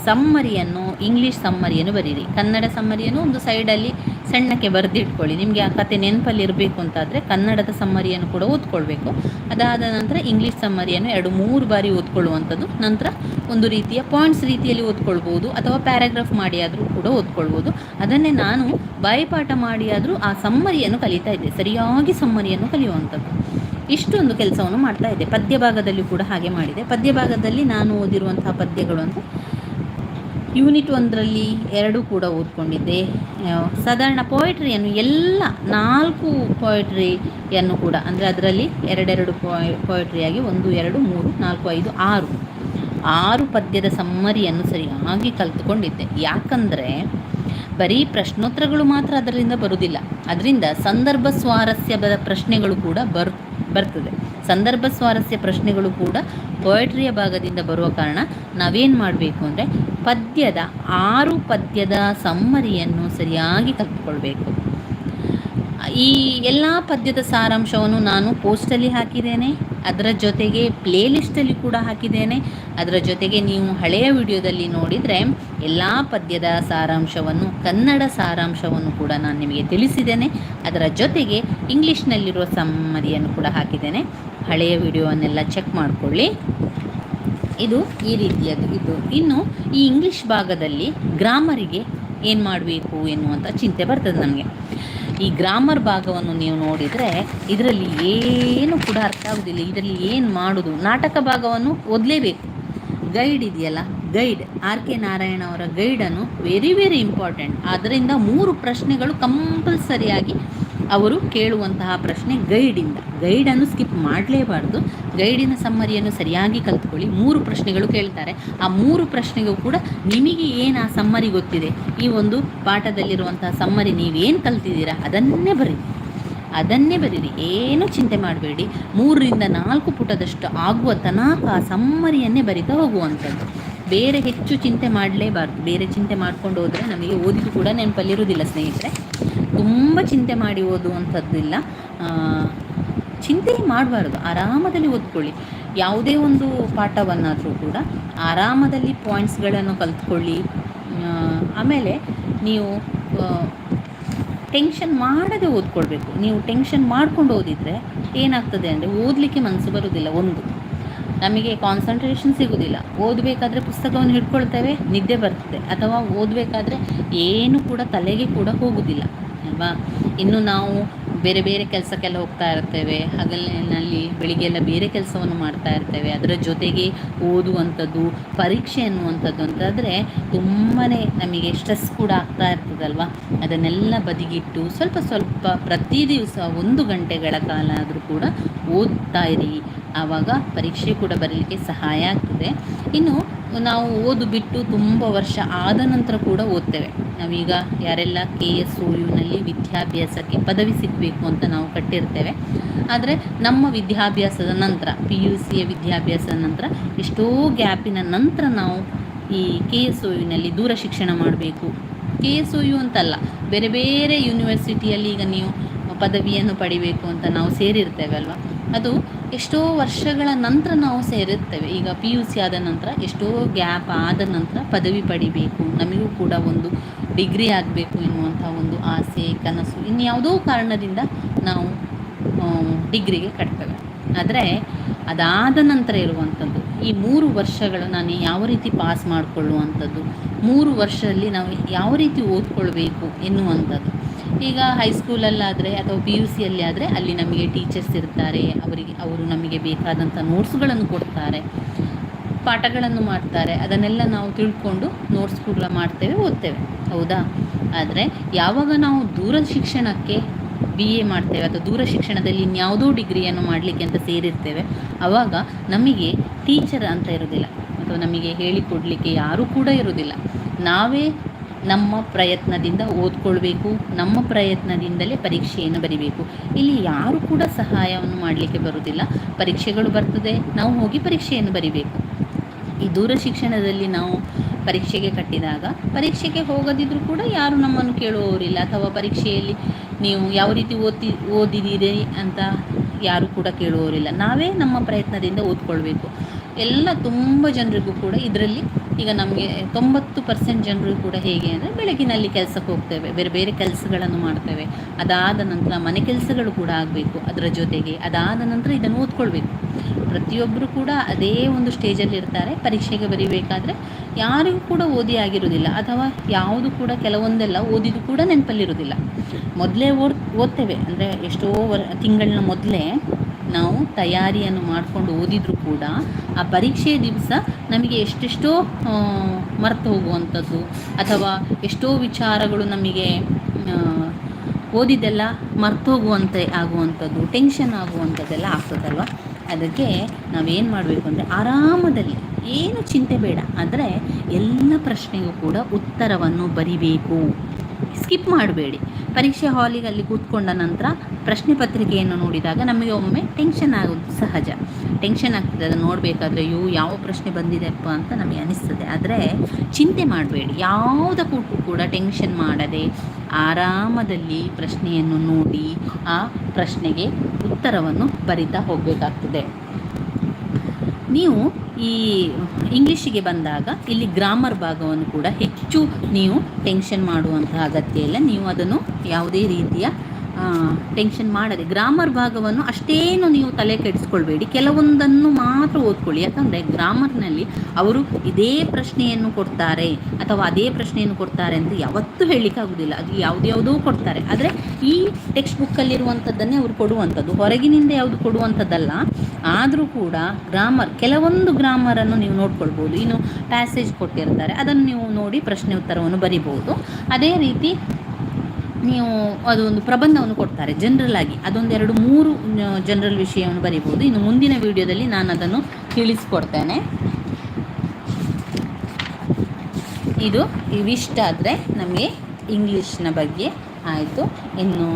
ಸಮ್ಮರಿಯನ್ನು, ಇಂಗ್ಲೀಷ್ ಸಮ್ಮರಿಯನ್ನು ಬರೀರಿ. ಕನ್ನಡ ಸಮ್ಮರಿಯನ್ನು ಒಂದು ಸೈಡಲ್ಲಿ ಸಣ್ಣಕ್ಕೆ ಬರೆದಿಟ್ಕೊಳ್ಳಿ. ನಿಮಗೆ ಆ ಕತೆ ನೆನಪಲ್ಲಿ ಇರಬೇಕು ಅಂತಾದರೆ ಕನ್ನಡದ ಸಮ್ಮರಿಯನ್ನು ಕೂಡ ಓದ್ಕೊಳ್ಬೇಕು. ಅದಾದ ನಂತರ ಇಂಗ್ಲೀಷ್ ಸಮ್ಮರಿಯನ್ನು ಎರಡು, ಮೂರು ಬಾರಿ ಓದ್ಕೊಳ್ಳುವಂಥದ್ದು. ನಂತರ ಒಂದು ರೀತಿಯ ಪಾಯಿಂಟ್ಸ್ ರೀತಿಯಲ್ಲಿ ಓದ್ಕೊಳ್ಬೋದು ಅಥವಾ ಪ್ಯಾರಾಗ್ರಾಫ್ ಮಾಡಿ ಆದರೂ ಕೂಡ ಓದ್ಕೊಳ್ಬೋದು. ಅದನ್ನೇ ನಾನು ಬಾಯಿಪಾಠ ಮಾಡಿ ಆದರೂ ಆ ಸಮ್ಮರಿಯನ್ನು ಕಲಿತಾ ಇದ್ದೆ. ಸರಿಯಾಗಿ ಸಮ್ಮರಿಯನ್ನು ಕಲಿಯುವಂಥದ್ದು. ಇಷ್ಟೊಂದು ಕೆಲಸವನ್ನು ಮಾಡ್ತಾ ಇದ್ದೆ. ಪದ್ಯ ಭಾಗದಲ್ಲಿ ಕೂಡ ಹಾಗೆ ಮಾಡಿದೆ. ಪದ್ಯ ಭಾಗದಲ್ಲಿ ನಾನು ಓದಿರುವಂತಹ ಪದ್ಯಗಳು ಅಂದರೆ ಯೂನಿಟ್ ಒಂದರಲ್ಲಿ ಎರಡು ಕೂಡ ಓದ್ಕೊಂಡಿದ್ದೆ. ಸಾಧಾರಣ ಪೋಯಿಟ್ರಿಯನ್ನು ಎಲ್ಲ ನಾಲ್ಕು ಪೋಯಿಟ್ರಿಯನ್ನು ಕೂಡ, ಅಂದರೆ ಅದರಲ್ಲಿ ಎರಡೆರಡು ಪೋಯ್ ಪೋಯಿಟ್ರಿಯಾಗಿ ಒಂದು, ಎರಡು, ಮೂರು, ನಾಲ್ಕು, ಐದು, ಆರು ಆರು ಪದ್ಯದ ಸಮ್ಮರಿಯನ್ನು ಸರಿಯಾಗಿ ಕಲಿತುಕೊಂಡಿದ್ದೆ. ಯಾಕಂದರೆ ಬರೀ ಪ್ರಶ್ನೋತ್ತರಗಳು ಮಾತ್ರ ಅದರಿಂದ ಬರುವುದಿಲ್ಲ. ಅದರಿಂದ ಸಂದರ್ಭ ಸ್ವಾರಸ್ಯದ ಪ್ರಶ್ನೆಗಳು ಕೂಡ ಬರ್, ಬರ್ತದೆ. ಸಂದರ್ಭ ಸ್ವಾರಸ್ಯ ಪ್ರಶ್ನೆಗಳು ಕೂಡ ಪೊಯಟ್ರಿಯ ಭಾಗದಿಂದ ಬರುವ ಕಾರಣ ನಾವೇನು ಮಾಡಬೇಕು ಅಂದರೆ ಪದ್ಯದ ಆರು ಪದ್ಯದ ಸಮ್ಮರಿಯನ್ನು ಸರಿಯಾಗಿ ಕಲ್ತ್ಕೊಳ್ಬೇಕು. ಈ ಎಲ್ಲ ಪದ್ಯದ ಸಾರಾಂಶವನ್ನು ನಾನು ಪೋಸ್ಟಲ್ಲಿ ಹಾಕಿದ್ದೇನೆ. ಅದರ ಜೊತೆಗೆ ಪ್ಲೇ ಲಿಸ್ಟಲ್ಲಿ ಕೂಡ ಹಾಕಿದ್ದೇನೆ. ಅದರ ಜೊತೆಗೆ ನೀವು ಹಳೆಯ ವಿಡಿಯೋದಲ್ಲಿ ನೋಡಿದರೆ ಎಲ್ಲ ಪದ್ಯದ ಸಾರಾಂಶವನ್ನು, ಕನ್ನಡ ಸಾರಾಂಶವನ್ನು ಕೂಡ ನಾನು ನಿಮಗೆ ತಿಳಿಸಿದ್ದೇನೆ. ಅದರ ಜೊತೆಗೆ ಇಂಗ್ಲೀಷ್ನಲ್ಲಿರುವ ಸಮ್ಮರಿಯನ್ನು ಕೂಡ ಹಾಕಿದ್ದೇನೆ. ಹಳೆಯ ವಿಡಿಯೋವನ್ನೆಲ್ಲ ಚೆಕ್ ಮಾಡಿಕೊಳ್ಳಿ. ಇದು ಈ ರೀತಿಯದ್ದು. ಇದು ಇನ್ನು ಈ ಇಂಗ್ಲೀಷ್ ಭಾಗದಲ್ಲಿ ಗ್ರಾಮರಿಗೆ ಏನು ಮಾಡಬೇಕು ಎನ್ನುವಂಥ ಚಿಂತೆ ಬರ್ತದೆ ನಮಗೆ. ಈ ಗ್ರಾಮರ್ ಭಾಗವನ್ನು ನೀವು ನೋಡಿದರೆ ಇದರಲ್ಲಿ ಏನು ಕೂಡ ಅರ್ಥ ಆಗೋದಿಲ್ಲ, ಇದರಲ್ಲಿ ಏನು ಮಾಡೋದು? ನಾಟಕ ಭಾಗವನ್ನು ಓದಲೇಬೇಕು. ಗೈಡ್ ಇದೆಯಲ್ಲ ಗೈಡ್ ಆರ್ ಕೆ ನಾರಾಯಣ ಅವರ ಗೈಡನ್ನು ವೆರಿ ವೆರಿ ಇಂಪಾರ್ಟೆಂಟ್ ಅದರಿಂದ ಮೂರು ಪ್ರಶ್ನೆಗಳು ಕಂಪಲ್ಸರಿಯಾಗಿ ಅವರು ಕೇಳುವಂತಹ ಪ್ರಶ್ನೆ ಗೈಡಿಂದ ಗೈಡನ್ನು ಸ್ಕಿಪ್ ಮಾಡಲೇಬಾರ್ದು. ಗೈಡಿನ ಸಮ್ಮರಿಯನ್ನು ಸರಿಯಾಗಿ ಕಲ್ತ್ಕೊಳ್ಳಿ. ಮೂರು ಪ್ರಶ್ನೆಗಳು ಕೇಳ್ತಾರೆ. ಆ ಮೂರು ಪ್ರಶ್ನೆಗೂ ಕೂಡ ನಿಮಗೆ ಏನು ಆ ಸಮ್ಮರಿ ಗೊತ್ತಿದೆ? ಈ ಒಂದು ಪಾಠದಲ್ಲಿರುವಂತಹ ಸಮ್ಮರಿ ನೀವೇನು ಕಲ್ತಿದ್ದೀರಾ? ಅದನ್ನೇ ಬರೀ ಅದನ್ನೇ ಬರೀರಿ. ಏನೂ ಚಿಂತೆ ಮಾಡಬೇಡಿ. ಮೂರರಿಂದ ನಾಲ್ಕು ಪುಟದಷ್ಟು ಆಗುವ ತನಕ ಆ ಸಮ್ಮರಿಯನ್ನೇ ಬರಿತಾ ಹೋಗುವಂಥದ್ದು. ಬೇರೆ ಹೆಚ್ಚು ಚಿಂತೆ ಮಾಡಲೇಬಾರ್ದು. ಬೇರೆ ಚಿಂತೆ ಮಾಡ್ಕೊಂಡು ಹೋದರೆ ನಮಗೆ ಓದಿದ್ದು ಕೂಡ ನೆನಪಲ್ಲಿರುವುದಿಲ್ಲ ಸ್ನೇಹಿತರೆ. ತುಂಬ ಚಿಂತೆ ಮಾಡಿ ಓದುವಂಥದ್ದಿಲ್ಲ. ಚಿಂತೆ ಮಾಡಬಾರ್ದು. ಆರಾಮದಲ್ಲಿ ಓದ್ಕೊಳ್ಳಿ. ಯಾವುದೇ ಒಂದು ಪಾಠವನ್ನಾದರೂ ಕೂಡ ಆರಾಮದಲ್ಲಿ ಪಾಯಿಂಟ್ಸ್ಗಳನ್ನು ಕಲ್ತ್ಕೊಳ್ಳಿ. ಆಮೇಲೆ ನೀವು ಟೆನ್ಷನ್ ಮಾಡದೆ ಓದ್ಕೊಳ್ಬೇಕು. ನೀವು ಟೆನ್ಷನ್ ಮಾಡ್ಕೊಂಡು ಓದಿದರೆ ಏನಾಗ್ತದೆ ಅಂದರೆ ಓದಲಿಕ್ಕೆ ಮನಸ್ಸು ಬರೋದಿಲ್ಲ ಒಂದು. ನಮಗೆ ಕಾನ್ಸಂಟ್ರೇಷನ್ ಸಿಗೋದಿಲ್ಲ. ಓದಬೇಕಾದ್ರೆ ಪುಸ್ತಕವನ್ನು ಹಿಡ್ಕೊಳ್ತೇವೆ, ನಿದ್ದೆ ಬರ್ತದೆ. ಅಥವಾ ಓದಬೇಕಾದ್ರೆ ಏನು ಕೂಡ ತಲೆಗೆ ಕೂಡ ಹೋಗೋದಿಲ್ಲ. ಅಲ್ವಾ ಇನ್ನು ನಾವು ಬೇರೆ ಬೇರೆ ಕೆಲಸಕ್ಕೆಲ್ಲ ಹೋಗ್ತಾ ಇರ್ತೇವೆ. ಹಗಲಿನಲ್ಲಿ ಬೆಳಿಗ್ಗೆಲ್ಲ ಬೇರೆ ಕೆಲಸವನ್ನು ಮಾಡ್ತಾ ಇರ್ತೇವೆ. ಅದರ ಜೊತೆಗೆ ಓದುವಂಥದ್ದು, ಪರೀಕ್ಷೆ ಅನ್ನುವಂಥದ್ದು ಅಂತಾದರೆ ತುಂಬಾ ನಮಗೆ ಸ್ಟ್ರೆಸ್ ಕೂಡ ಆಗ್ತಾ ಇರ್ತದಲ್ವ? ಅದನ್ನೆಲ್ಲ ಬದಿಗಿಟ್ಟು ಸ್ವಲ್ಪ ಸ್ವಲ್ಪ ಪ್ರತಿ ದಿವಸ ಒಂದು ಗಂಟೆಗಳ ಕಾಲ ಆದರೂ ಕೂಡ ಓದ್ತಾ ಇರಿ. ಆವಾಗ ಪರೀಕ್ಷೆ ಕೂಡ ಬರಲಿಕ್ಕೆ ಸಹಾಯ ಆಗ್ತದೆ. ಇನ್ನು ನಾವು ಓದು ಬಿಟ್ಟು ತುಂಬ ವರ್ಷ ಆದ ನಂತರ ಕೂಡ ಓದ್ತೇವೆ. ನಾವೀಗ ಯಾರೆಲ್ಲ ಕೆ ಎಸ್ ಒ ಯುನಲ್ಲಿ ವಿದ್ಯಾಭ್ಯಾಸಕ್ಕೆ ಪದವಿ ಸಿಗಬೇಕು ಅಂತ ನಾವು ಕಟ್ಟಿರ್ತೇವೆ. ಆದರೆ ನಮ್ಮ ವಿದ್ಯಾಭ್ಯಾಸದ ನಂತರ, ಪಿ ಯು ಸಿಯ ವಿದ್ಯಾಭ್ಯಾಸದ ನಂತರ ಎಷ್ಟೋ ಗ್ಯಾಪಿನ ನಂತರ ನಾವು ಈ ಕೆ ಎಸ್ ಒ ಯುನಲ್ಲಿ ದೂರ ಶಿಕ್ಷಣ ಮಾಡಬೇಕು. ಕೆ ಎಸ್ ಒ ಯು ಅಂತಲ್ಲ, ಬೇರೆ ಬೇರೆ ಯೂನಿವರ್ಸಿಟಿಯಲ್ಲಿ ಈಗ ನೀವು ಪದವಿಯನ್ನು ಪಡಿಬೇಕು ಅಂತ ನಾವು ಸೇರಿರ್ತೇವೆ ಅಲ್ವಾ? ಅದು ಎಷ್ಟೋ ವರ್ಷಗಳ ನಂತರ ನಾವು ಸೇರುತ್ತೇವೆ. ಈಗ ಪಿ ಯು ಸಿ ಆದ ನಂತರ, ಎಷ್ಟೋ ಗ್ಯಾಪ್ ಆದ ನಂತರ ಪದವಿ ಪಡಿಬೇಕು. ನಮಗೂ ಕೂಡ ಒಂದು ಡಿಗ್ರಿ ಆಗಬೇಕು ಎನ್ನುವಂಥ ಒಂದು ಆಸೆ, ಕನಸು ಇನ್ಯಾವುದೋ ಕಾರಣದಿಂದ ನಾವು ಡಿಗ್ರಿಗೆ ಕಟ್ತೇವೆ. ಆದರೆ, ಅದಾದ ನಂತರ ಇರುವಂಥದ್ದು, ಈ ಮೂರು ವರ್ಷಗಳು ನಾನು ಯಾವ ರೀತಿ ಪಾಸ್ ಮಾಡಿಕೊಳ್ಳುವಂಥದ್ದು, ಮೂರು ವರ್ಷದಲ್ಲಿ ನಾವು ಯಾವ ರೀತಿ ಓದ್ಕೊಳ್ಬೇಕು ಎನ್ನುವಂಥದ್ದು ಈಗ ಹೈಸ್ಕೂಲಲ್ಲಾದರೆ ಅಥವಾ ಪಿ ಯು ಸಿಯಲ್ಲಿ ಆದರೆ ಅಲ್ಲಿ ನಮಗೆ ಟೀಚರ್ಸ್ ಇರ್ತಾರೆ, ಅವರಿಗೆ, ಅವರು ನಮಗೆ ಬೇಕಾದಂಥ ನೋಟ್ಸ್ಗಳನ್ನು ಕೊಡ್ತಾರೆ, ಪಾಠಗಳನ್ನು ಮಾಡ್ತಾರೆ. ಅದನ್ನೆಲ್ಲ ನಾವು ತಿಳ್ಕೊಂಡು ನೋಟ್ಸ್ ಕೂಡ ಮಾಡ್ತೇವೆ, ಓದ್ತೇವೆ. ಹೌದಾ? ಆದರೆ ಯಾವಾಗ ನಾವು ದೂರ ಶಿಕ್ಷಣಕ್ಕೆ ಬಿ ಎ ಮಾಡ್ತೇವೆ ಅಥವಾ ದೂರ ಶಿಕ್ಷಣದಲ್ಲಿ ಇನ್ಯಾವುದೋ ಡಿಗ್ರಿಯನ್ನು ಮಾಡಲಿಕ್ಕೆ ಅಂತ ಸೇರಿರ್ತೇವೆ ಆವಾಗ ನಮಗೆ ಟೀಚರ್ ಅಂತ ಇರೋದಿಲ್ಲ ಅಥವಾ ನಮಗೆ ಹೇಳಿಕೊಡಲಿಕ್ಕೆ ಯಾರೂ ಕೂಡ ಇರೋದಿಲ್ಲ ನಾವೇ ನಮ್ಮ ಪ್ರಯತ್ನದಿಂದ ಓದ್ಕೊಳ್ಬೇಕು, ನಮ್ಮ ಪ್ರಯತ್ನದಿಂದಲೇ ಪರೀಕ್ಷೆಯನ್ನು ಬರಿಬೇಕು. ಇಲ್ಲಿ ಯಾರು ಕೂಡ ಸಹಾಯವನ್ನು ಮಾಡಲಿಕ್ಕೆ ಬರುವುದಿಲ್ಲ. ಪರೀಕ್ಷೆಗಳು ಬರ್ತದೆ, ನಾವು ಹೋಗಿ ಪರೀಕ್ಷೆಯನ್ನು ಬರಿಬೇಕು. ಈ ದೂರ ಶಿಕ್ಷಣದಲ್ಲಿ ನಾವು ಪರೀಕ್ಷೆಗೆ ಕಟ್ಟಿದಾಗ, ಪರೀಕ್ಷೆಗೆ ಹೋಗದಿದ್ದರೂ ಕೂಡ ಯಾರು ನಮ್ಮನ್ನು ಕೇಳುವವರಿಲ್ಲ. ಅಥವಾ ಪರೀಕ್ಷೆಯಲ್ಲಿ ನೀವು ಯಾವ ರೀತಿ ಓದಿ ಓದಿದ್ದೀರಿ ಅಂತ ಯಾರು ಕೂಡ ಕೇಳುವವರಿಲ್ಲ. ನಾವೇ ನಮ್ಮ ಪ್ರಯತ್ನದಿಂದ ಓದ್ಕೊಳ್ಬೇಕು. ಎಲ್ಲ ತುಂಬ ಜನರಿಗೂ ಕೂಡ ಇದರಲ್ಲಿ ಈಗ ನಮಗೆ ತೊಂಬತ್ತು ಪರ್ಸೆಂಟ್ ಜನರು ಕೂಡ ಹೇಗೆ ಅಂದರೆ ಬೆಳಗಿನಲ್ಲಿ ಕೆಲಸಕ್ಕೆ ಹೋಗ್ತೇವೆ, ಬೇರೆ ಬೇರೆ ಕೆಲಸಗಳನ್ನು ಮಾಡ್ತೇವೆ. ಅದಾದ ನಂತರ ಮನೆ ಕೆಲಸಗಳು ಕೂಡ ಆಗಬೇಕು ಅದರ ಜೊತೆಗೆ. ಅದಾದ ನಂತರ ಇದನ್ನು ಓದ್ಕೊಳ್ಬೇಕು. ಪ್ರತಿಯೊಬ್ಬರು ಕೂಡ ಅದೇ ಒಂದು ಸ್ಟೇಜಲ್ಲಿ ಇರ್ತಾರೆ. ಪರೀಕ್ಷೆಗೆ ಬರೀಬೇಕಾದ್ರೆ ಯಾರಿಗೂ ಕೂಡ ಓದಿ ಆಗಿರೋದಿಲ್ಲ ಅಥವಾ ಯಾವುದು ಕೂಡ ಕೆಲವೊಂದೆಲ್ಲ ಓದಿದ್ದು ಕೂಡ ನೆನಪಲ್ಲಿರೋದಿಲ್ಲ ಮೊದಲೇ ಓದ್, ಓದ್ತೇವೆ. ಅಂದರೆ ಎಷ್ಟೋ ವರ್, ತಿಂಗಳಿನ ಮೊದಲೇ ನಾವು ತಯಾರಿಯನ್ನು ಮಾಡಿಕೊಂಡು ಓದಿದರೂ ಕೂಡ ಆ ಪರೀಕ್ಷೆಯ ದಿವಸ ನಮಗೆ ಎಷ್ಟೆಷ್ಟೋ ಮರೆತು ಹೋಗುವಂಥದ್ದು ಅಥವಾ ಎಷ್ಟೋ ವಿಚಾರಗಳು ನಮಗೆ ಓದಿದ್ದೆಲ್ಲ ಮರ್ತು ಮರ್ತೋಗುವಂತೆ ಆಗುವಂಥದ್ದು, ಟೆನ್ಷನ್ ಆಗುವಂಥದ್ದೆಲ್ಲ ಆಗ್ತದಲ್ವ? ಅದಕ್ಕೆ ನಾವೇನು ಮಾಡಬೇಕು ಅಂದರೆ ಆರಾಮದಲ್ಲಿ, ಏನು ಚಿಂತೆ ಬೇಡ, ಆದರೆ ಎಲ್ಲ ಪ್ರಶ್ನೆಗೂ ಕೂಡ ಉತ್ತರವನ್ನು ಬರಿಬೇಕು. ಸ್ಕಿಪ್ ಮಾಡಬೇಡಿ. ಪರೀಕ್ಷೆ ಹಾಲಿಗೆ ಅಲ್ಲಿ ಕೂತ್ಕೊಂಡ ನಂತರ ಪ್ರಶ್ನೆ ಪತ್ರಿಕೆಯನ್ನು ನೋಡಿದಾಗ ನಮಗೆ ಒಮ್ಮೆ ಟೆನ್ಷನ್ ಆಗೋದು ಸಹಜ. ಟೆನ್ಷನ್ ಆಗ್ತದೆ, ಅದನ್ನು ನೋಡಬೇಕಾದ್ರೆ ಅಯ್ಯೋ, ಯಾವ ಪ್ರಶ್ನೆ ಬಂದಿದೆಪ್ಪ ಅಂತ ನಮಗೆ ಅನಿಸ್ತದೆ. ಆದರೆ ಚಿಂತೆ ಮಾಡಬೇಡಿ. ಯಾವುದಕ್ಕೂ ಕೂಡ ಟೆನ್ಷನ್ ಮಾಡದೆ ಆರಾಮದಲ್ಲಿ ಪ್ರಶ್ನೆಯನ್ನು ನೋಡಿ ಆ ಪ್ರಶ್ನೆಗೆ ಉತ್ತರವನ್ನು ಬರಿತಾ ಹೋಗಬೇಕಾಗ್ತದೆ. ನೀವು ಈ ಇಂಗ್ಲೀಷಿಗೆ ಬಂದಾಗ ಇಲ್ಲಿ ಗ್ರಾಮರ್ ಭಾಗವನ್ನು ಕೂಡ ಹೆಚ್ಚು ನೀವು ಟೆನ್ಷನ್ ಮಾಡುವಂತಹ ಅಗತ್ಯ ಇಲ್ಲ. ನೀವು ಅದನ್ನು ಯಾವುದೇ ರೀತಿಯ ಟೆನ್ಷನ್ ಮಾಡದೆ. ಗ್ರಾಮರ್ ಭಾಗವನ್ನು ಅಷ್ಟೇನು ನೀವು ತಲೆ ಕೆಡಿಸ್ಕೊಳ್ಬೇಡಿ. ಕೆಲವೊಂದನ್ನು ಮಾತ್ರ ಓದ್ಕೊಳ್ಳಿ. ಯಾಕಂದರೆ ಗ್ರಾಮರ್ನಲ್ಲಿ ಅವರು ಇದೇ ಪ್ರಶ್ನೆಯನ್ನು ಕೊಡ್ತಾರೆ ಅಥವಾ ಅದೇ ಪ್ರಶ್ನೆಯನ್ನು ಕೊಡ್ತಾರೆ ಅಂತ ಯಾವತ್ತೂ ಹೇಳಲಿಕ್ಕಾಗೋದಿಲ್ಲ. ಅದು ಯಾವುದ್ಯಾವುದೋ ಕೊಡ್ತಾರೆ. ಆದರೆ ಈ ಟೆಕ್ಸ್ಟ್ ಬುಕ್ಕಲ್ಲಿರುವಂಥದ್ದನ್ನೇ ಅವರು ಕೊಡುವಂಥದ್ದು ಹೊರಗಿನಿಂದ ಯಾವುದು ಕೊಡುವಂಥದ್ದಲ್ಲ ಆದರೂ ಕೂಡ ಗ್ರಾಮರ್ ಕೆಲವೊಂದು ಗ್ರಾಮರನ್ನು ನೀವು ನೋಡ್ಕೊಳ್ಬೋದು. ಇನ್ನು ಪ್ಯಾಸೇಜ್ ಕೊಟ್ಟಿರ್ತಾರೆ. ಅದನ್ನು ನೀವು ನೋಡಿ ಪ್ರಶ್ನೆ ಉತ್ತರವನ್ನು ಬರಿಬೋದು. ಅದೇ ರೀತಿ ನೀವು ಅದು ಒಂದು ಪ್ರಬಂಧವನ್ನು ಕೊಡ್ತಾರೆ ಜನರಲ್ ಆಗಿ. ಅದೊಂದು ಎರಡು ಮೂರು ಜನರಲ್ ವಿಷಯವನ್ನು ಬರೀಬೋದು. ಇನ್ನು ಮುಂದಿನ ವಿಡಿಯೋದಲ್ಲಿ ನಾನು ಅದನ್ನು ತಿಳಿಸ್ಕೊಡ್ತೇನೆ. ಇದು ಇವಿಷ್ಟಾದರೆ ನಮಗೆ ಇಂಗ್ಲೀಷ್ನ ಬಗ್ಗೆ ಆಯಿತು. ಇನ್ನು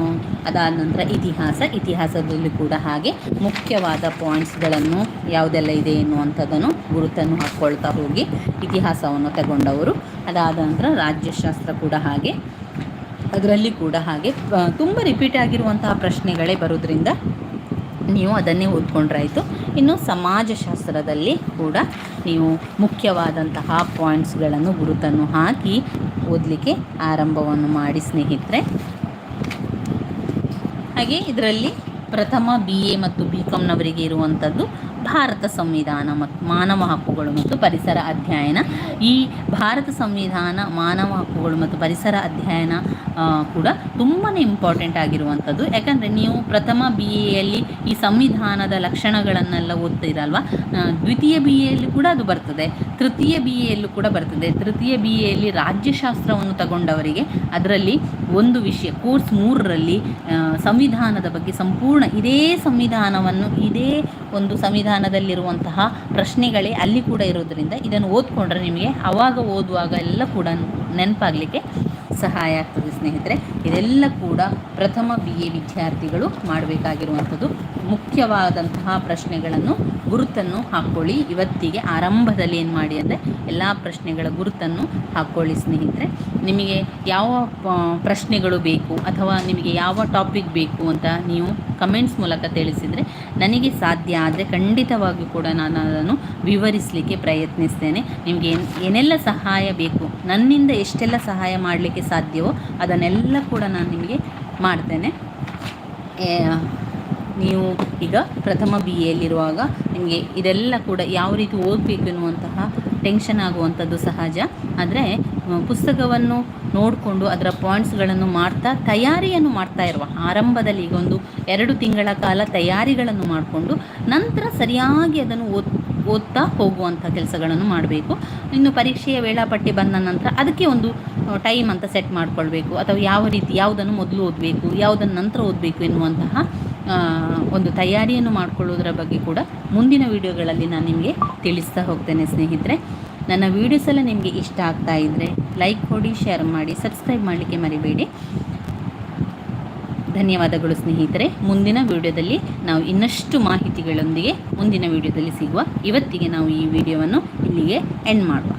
ಅದಾದ ನಂತರ ಇತಿಹಾಸ. ಇತಿಹಾಸದಲ್ಲಿ ಕೂಡ ಹಾಗೆ ಮುಖ್ಯವಾದ ಪಾಯಿಂಟ್ಸ್ಗಳನ್ನು ಯಾವುದೆಲ್ಲ ಇದೆ ಎನ್ನುವಂಥದ್ದನ್ನು ಗುರುತನ್ನು ಹಾಕ್ಕೊಳ್ತಾ ಹೋಗಿ ಇತಿಹಾಸವನ್ನು ತಗೊಂಡವರು. ಅದಾದ ನಂತರ ರಾಜ್ಯಶಾಸ್ತ್ರ ಕೂಡ ಹಾಗೆ ಅದರಲ್ಲಿ ಕೂಡ ಹಾಗೆ ತುಂಬ ರಿಪೀಟ್ ಆಗಿರುವಂತಹ ಪ್ರಶ್ನೆಗಳೇ ಬರೋದ್ರಿಂದ ನೀವು ಅದನ್ನೇ ಓದ್ಕೊಂಡ್ರಾಯಿತು. ಇನ್ನು ಸಮಾಜಶಾಸ್ತ್ರದಲ್ಲಿ ಕೂಡ ನೀವು ಮುಖ್ಯವಾದಂತಹ ಪಾಯಿಂಟ್ಸ್ಗಳನ್ನು ಗುರುತನ್ನು ಹಾಕಿ ಓದಲಿಕ್ಕೆ ಆರಂಭವನ್ನು ಮಾಡಿ ಸ್ನೇಹಿತರೆ. ಹಾಗೆ ಇದರಲ್ಲಿ ಪ್ರಥಮ ಬಿ ಎ ಮತ್ತು ಬಿ ಕಾಮ್ನವರಿಗೆ ಇರುವಂಥದ್ದು ಭಾರತ ಸಂವಿಧಾನ ಮತ್ತು ಮಾನವ ಹಕ್ಕುಗಳು ಮತ್ತು ಪರಿಸರ ಅಧ್ಯಯನ. ಈ ಭಾರತ ಸಂವಿಧಾನ, ಮಾನವ ಹಕ್ಕುಗಳು ಮತ್ತು ಪರಿಸರ ಅಧ್ಯಯನ ಕೂಡ ತುಂಬಾ ಇಂಪಾರ್ಟೆಂಟ್ ಆಗಿರುವಂಥದ್ದು. ಯಾಕಂದರೆ ನೀವು ಪ್ರಥಮ ಬಿ ಎಯಲ್ಲಿ ಈ ಸಂವಿಧಾನದ ಲಕ್ಷಣಗಳನ್ನೆಲ್ಲ ಓದ್ತೀರಲ್ವ? ದ್ವಿತೀಯ ಬಿ ಎಯಲ್ಲಿ ಕೂಡ ಅದು ಬರ್ತದೆ. ತೃತೀಯ ಬಿ ಎಯಲ್ಲೂ ಕೂಡ ಬರ್ತದೆ. ತೃತೀಯ ಬಿ ಎಯಲ್ಲಿ ರಾಜ್ಯಶಾಸ್ತ್ರವನ್ನು ತಗೊಂಡವರಿಗೆ ಅದರಲ್ಲಿ ಒಂದು ವಿಷಯ, ಕೋರ್ಸ್ ಮೂರರಲ್ಲಿ ಸಂವಿಧಾನದ ಬಗ್ಗೆ ಇದೇ ಸಂವಿಧಾನವನ್ನು, ಇದೇ ಒಂದು ಸಂವಿಧಾನದಲ್ಲಿರುವಂತಹ ಪ್ರಶ್ನೆಗಳೇ ಅಲ್ಲಿ ಕೂಡ ಇರೋದರಿಂದ ಇದನ್ನು ಓದ್ಕೊಂಡ್ರೆ ನಿಮಗೆ ಆವಾಗ ಓದುವಾಗ ಎಲ್ಲ ಕೂಡ ನೆನಪಾಗಲಿಕ್ಕೆ ಸಹಾಯ ಆಗ್ತದೆ ಸ್ನೇಹಿತರೆ. ಇದೆಲ್ಲ ಕೂಡ ಪ್ರಥಮ ಬಿ ಎ ವಿದ್ಯಾರ್ಥಿಗಳು ಮಾಡಬೇಕಾಗಿರುವಂಥದ್ದು. ಮುಖ್ಯವಾದಂತಹ ಪ್ರಶ್ನೆಗಳನ್ನು ಗುರುತನ್ನು ಹಾಕ್ಕೊಳ್ಳಿ ಇವತ್ತಿಗೆ ಆರಂಭದಲ್ಲಿ ಏನು ಮಾಡಿ ಅಂದರೆ ಎಲ್ಲ ಪ್ರಶ್ನೆಗಳ ಗುರುತನ್ನು ಹಾಕ್ಕೊಳ್ಳಿ ಸ್ನೇಹಿತರೆ. ನಿಮಗೆ ಯಾವ ಪ್ರಶ್ನೆಗಳು ಬೇಕು ಅಥವಾ ನಿಮಗೆ ಯಾವ ಟಾಪಿಕ್ ಬೇಕು ಅಂತ ನೀವು ಕಮೆಂಟ್ಸ್ ಮೂಲಕ ತಿಳಿಸಿದರೆ ನನಗೆ ಸಾಧ್ಯ ಆದರೆ ಖಂಡಿತವಾಗಿ ಕೂಡ ನಾನು ಅದನ್ನು ವಿವರಿಸಲಿಕ್ಕೆ ಪ್ರಯತ್ನಿಸ್ತೇನೆ. ನಿಮಗೆ ಏನೆಲ್ಲ ಸಹಾಯ ಬೇಕು, ನನ್ನಿಂದ ಎಷ್ಟೆಲ್ಲ ಸಹಾಯ ಮಾಡಲಿಕ್ಕೆ ಸಾಧ್ಯವೋ ಅದನ್ನೆಲ್ಲ ಕೂಡ ನಾನು ನಿಮಗೆ ಮಾಡ್ತೇನೆ. ನೀವು ಈಗ ಪ್ರಥಮ ಬಿ ಎಲ್ಲಿರುವಾಗ ನಿಮಗೆ ಇದೆಲ್ಲ ಕೂಡ ಯಾವ ರೀತಿ ಓದಬೇಕು ಎನ್ನುವಂತಹ ಟೆನ್ಷನ್ ಆಗುವಂಥದ್ದು ಸಹಜ. ಆದರೆ ಪುಸ್ತಕವನ್ನು ನೋಡಿಕೊಂಡು ಅದರ ಪಾಯಿಂಟ್ಸ್ಗಳನ್ನು ಮಾಡ್ತಾ, ತಯಾರಿಯನ್ನು ಮಾಡ್ತಾ ಇರುವ ಆರಂಭದಲ್ಲಿ ಈಗ ಒಂದು ಎರಡು ತಿಂಗಳ ಕಾಲ ತಯಾರಿಗಳನ್ನು ಮಾಡಿಕೊಂಡು ನಂತರ ಸರಿಯಾಗಿ ಅದನ್ನು ಓದ್, ಓದ್ತಾ ಹೋಗುವಂಥ ಕೆಲಸಗಳನ್ನು ಮಾಡಬೇಕು. ಇನ್ನು ಪರೀಕ್ಷೆಯ ವೇಳಾಪಟ್ಟಿ ಬಂದ ನಂತರ ಅದಕ್ಕೆ ಒಂದು ಟೈಮ್ ಅಂತ ಸೆಟ್ ಮಾಡಿಕೊಳ್ಬೇಕು, ಅಥವಾ ಯಾವ ರೀತಿ ಯಾವುದನ್ನು ಮೊದಲು ಓದಬೇಕು, ಯಾವುದನ್ನು ನಂತರ ಓದಬೇಕು ಎನ್ನುವಂತಹ ಒಂದು ತಯಾರಿಯನ್ನು ಮಾಡಿಕೊಳ್ಳೋದ್ರ ಬಗ್ಗೆ ಕೂಡ ಮುಂದಿನ ವೀಡಿಯೋಗಳಲ್ಲಿ ನಾನು ನಿಮಗೆ ತಿಳಿಸ್ತಾ ಹೋಗ್ತೇನೆ ಸ್ನೇಹಿತರೆ. ನನ್ನ ವೀಡಿಯೋಸ್ ಎಲ್ಲ ನಿಮಗೆ ಇಷ್ಟ ಆಗ್ತಾ ಇದ್ದರೆ ಲೈಕ್ ಕೊಡಿ ಶೇರ್ ಮಾಡಿ ಸಬ್ಸ್ಕ್ರೈಬ್ ಮಾಡಲಿಕ್ಕೆ ಮರಿಬೇಡಿ. ಧನ್ಯವಾದಗಳು ಸ್ನೇಹಿತರೆ. ಮುಂದಿನ ವಿಡಿಯೋದಲ್ಲಿ ನಾವು ಇನ್ನಷ್ಟು ಮಾಹಿತಿಗಳೊಂದಿಗೆ ಮುಂದಿನ ವಿಡಿಯೋದಲ್ಲಿ ಸಿಗುವ ಇವತ್ತಿಗೆ ನಾವು ಈ ವಿಡಿಯೋವನ್ನು ಇಲ್ಲಿಗೆ ಎಂಡ್ ಮಾಡುವ.